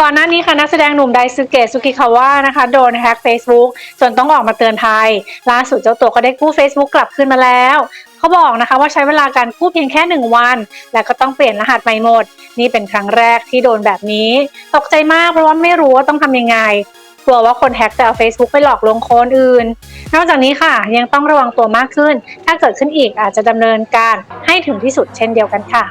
ก่อนหน้านี้ค่ะนักแสดงหนุ่มไดซึเกะสุกิคาวะนะคะโดนแฮ็ก Facebook จนต้องออกมาเตือนภัย ล่าสุดเจ้าตัวก็ได้กู้ Facebook กลับคืนมาแล้ว เขาบอกนะคะว่าใช้เวลาการกู้เพียงแค่ 1 วัน แล้วก็ต้องเปลี่ยนรหัสใหม่หมด นี่เป็นครั้งแรกที่โดนแบบนี้ ตกใจมากเพราะว่าไม่รู้ว่าต้องทำยังไงกลัวว่าคนแฮ็กจะเอา Facebook ไปหลอกลวงคนอื่น นอกจากนี้ค่ะ ยังต้องระวังตัวมากขึ้น ถ้าเกิดขึ้นอีกอาจจะดำเนินการให้ถึงที่สุดเช่นเดียวกันค่ะ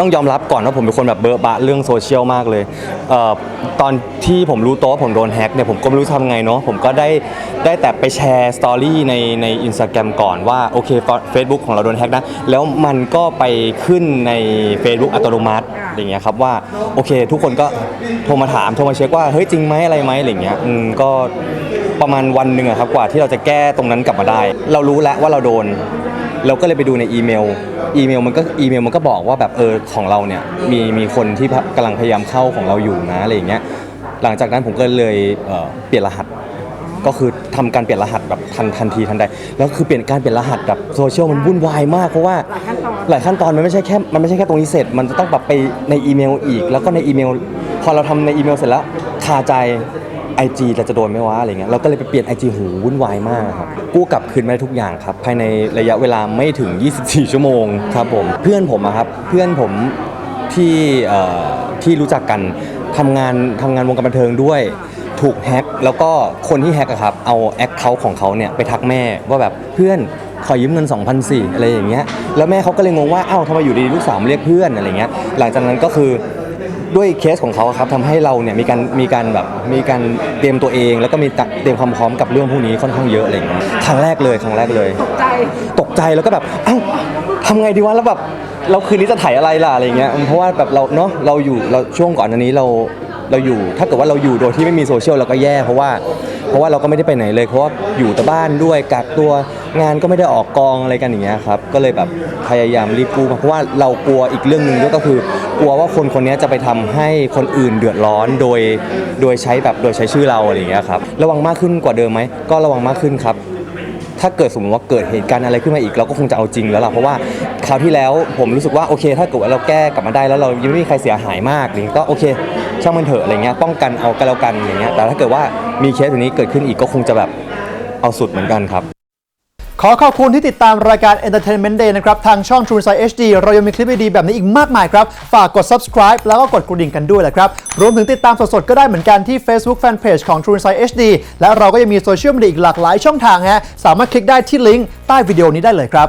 ต้องยอมรับก่อนว่าผมเป็นคนแบบเบอร์บะเรื่องโซเชียลมากเลยเอ่อตอนที่ผมรู้ตัวว่าผมโดนแฮ็กเนี่ยผมก็ไม่รู้ทำไงเนาะผมก็ได้ได้แต่ไปแชร์สตอรี่ในในอินสตาแกรมก่อนว่าโอเค Facebook ของเราโดนแฮ็กนะ แล้วมันก็ไปขึ้นใน Facebook อัตโนมัติอย่างเงี้ยครับว่าโอเค ทุกคนก็โทรมาถามโทรมาเช็คว่าเฮ้ยจริงไหมอะไรไหมอะไรเงี้ยอืมก็ประมาณวันหนึ่งอะครับกว่าที่เราจะแก้ตรงนั้นกลับมาได้ เรารู้แล้วว่าเราโดน เราก็เลยไปดูในอีเมล อีเมลมันก็อีเมลมันก็บอกว่าแบบเออของเราเนี่ยมีมีคนที่กำลังพยายามเข้าของเราอยู่นะอะไรอย่างเงี้ยหลังจากนั้นผมก็เลยเเปลี่ยนรหัสก็คือทำการเปลี่ยนรหัสแบบทันทันทีทันใดแล้วคือเปลี่ยนการเปลี่ยนรหัสแบบโซเชียลมันวุ่นวายมากเพราะว่าหลายขั้นตอนมันไม่ใช่แค่มันไม่ใช่แค่ตรงนี้เสร็จ มันจะต้องแบบไปในอีเมลอีก แล้วก็ในอีเมล พอเราทำในอีเมลเสร็จแล้วคาใจ IG เราจะโดนไหมวะอะไรเงี้ยเราก็เลยไปเปลี่ยน IG หูวุ่นวายมากครับกู้กลับคืนมาได้ทุกอย่างครับ ภายในระยะเวลาไม่ถึง 24 ชั่วโมงครับผมเพื่อนผมอะครับเพื่อนผมที่ที่รู้จักกันทำงานทำงานวงการบันเทิงด้วยถูกแฮ็กแล้วก็คนที่แฮ็กอะครับเอาแอคเคาท์ของเขาเนี่ยไปทักแม่ว่าแบบเพื่อนขอยืมเงิน2,000สิอะไรอย่างเงี้ยแล้วแม่เขาก็เลยงงว่าอ้าวทำไมอยู่ดีลูกสาวมเรียกเพื่อนอะไรเงี้ยหลังจากนั้นก็คือ ด้วยเคสของเขาอะครับทำให้เราเนี่ยมีการมีการแบบมีการเตรียมตัวเอง แล้วก็มีเตรียมความพร้อมกับเรื่องพวกนี้ค่อนข้างเยอะอะไรอย่างเงี้ยครั้งแรกเลยครั้งแรกเลย ตกใจตกใจแล้วก็แบบเอ้าทำไงดีวะแล้วแบบเราคืนนี้จะถ่ายอะไรล่ะอะไรเงี้ยเพราะว่าแบบเราเนาะเราอยู่เราช่วงก่อนอันนี้เรา เราอยู่ ถ้าเกิดว่าเราอยู่โดยที่ไม่มีโซเชียลเราก็แย่เพราะว่า เพราะว่าเราก็ไม่ได้ไปไหนเลยเพราะว่าอยู่แต่บ้านด้วยกักตัวงานก็ไม่ได้ออกกองอะไรกันอย่างเงี้ยครับก็เลยแบบพยายามรีบกู้มาเพราะว่าเรากลัวอีกเรื่องหนึ่งด้วยก็คือกลัวว่าคนคนนี้จะไปทำให้คนอื่นเดือดร้อนโดย โดยใช้แบบโดยใช้ชื่อเราอะไรอย่างเงี้ยครับระวังมากขึ้นกว่าเดิมไหมก็ระวังมากขึ้นครับถ้าเกิดสมมติว่าเกิดเหตุการณ์อะไรขึ้นมาอีกเราก็คงจะเอาจริงแล้วล่ะเพราะว่า คราวที่แล้วผมรู้สึกว่าโอเค ถ้าเกิดว่าเราแก้กลับมาได้แล้วเรายังไม่มีใครเสียหายมากนี่ก็โอเค ช่างมันเถอะอะไรเงี้ยป้องกันเอากันแล้วกันอย่างเงี้ยแต่ถ้าเกิดว่ามีเคสแบบนี้เกิดขึ้นอีกก็คงจะแบบเอาสุดเหมือนกันครับ ขอขอบคุณที่ติดตามรายการ Entertainment Day นะครับ ทางช่อง True Insight HD เรายังมีคลิปดีๆแบบนี้อีกมากมายครับ ฝากกด subscribe แล้วก็กดกระดิ่งกันด้วยแหละครับ รวมถึงติดตามสดๆ ก็ได้เหมือนกันที่ Facebook Fanpage ของ True Insight HD และเราก็ยังมีโซเชียลมีเดียอีกหลากหลายช่องทางฮะสามารถคลิกได้ที่ลิงก์ใต้วิดีโอนี้ได้เลยครับ